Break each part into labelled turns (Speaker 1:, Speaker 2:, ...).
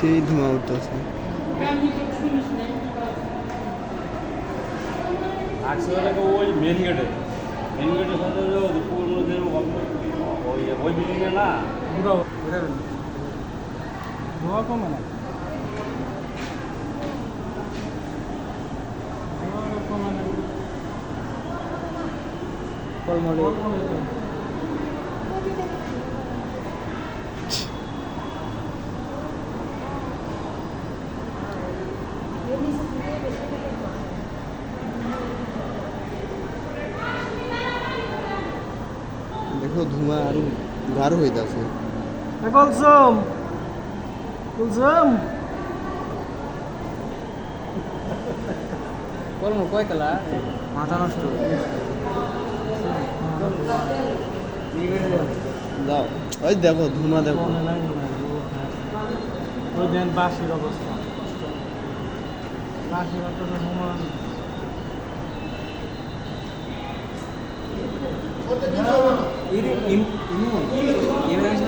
Speaker 1: সেই ধোঁয়া উঠতেছে।
Speaker 2: ওই মেন গেটে মেন গেটের সাথে হলো ওই বিল্ডিংয়ে না?
Speaker 3: ধোয়া কমে না।
Speaker 1: কলমলে দেখো ধোঁয়া আরও গাঢ় হইতাছে
Speaker 3: কুলসুম কুলসুম
Speaker 4: কলম কয় কালা মাথা নষ্ট।
Speaker 1: যাও ওই দেখো ধোঁয়া দেখো।
Speaker 3: নাই ওই দেন বাসির অবস্থা। বাসির অবস্থা হুমান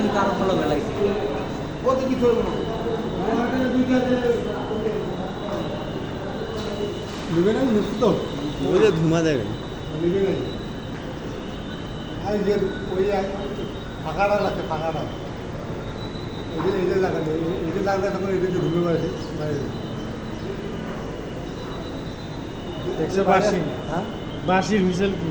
Speaker 4: কারও ভালো লাগছে
Speaker 5: নেবে না? নিচ্ছি তো
Speaker 1: ওই যে
Speaker 5: নেবে না আর যে ওই এক ফাঁকাটা লাগছে ফাঁকাটা। এই যে এই লাগানো এই যে লাগলে তখন এটা যে ঢুকে পারে
Speaker 3: দেখছ বাসি
Speaker 5: হ্যাঁ?
Speaker 3: বাসির হুইসেল কি?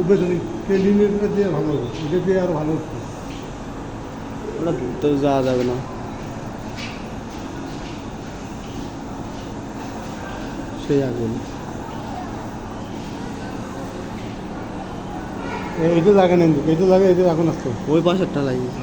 Speaker 5: উপরে কেলিনেটা দিয়ে ভালো হবে এটা দিয়ে আরও ভালো হচ্ছে
Speaker 1: ওটা তো যাওয়া যাবে না। সেই আগুন।
Speaker 5: এই যে লাগে না এই যে লাগে এই এখন আসতো
Speaker 1: ওই পাশেরটা লাগিয়েছে।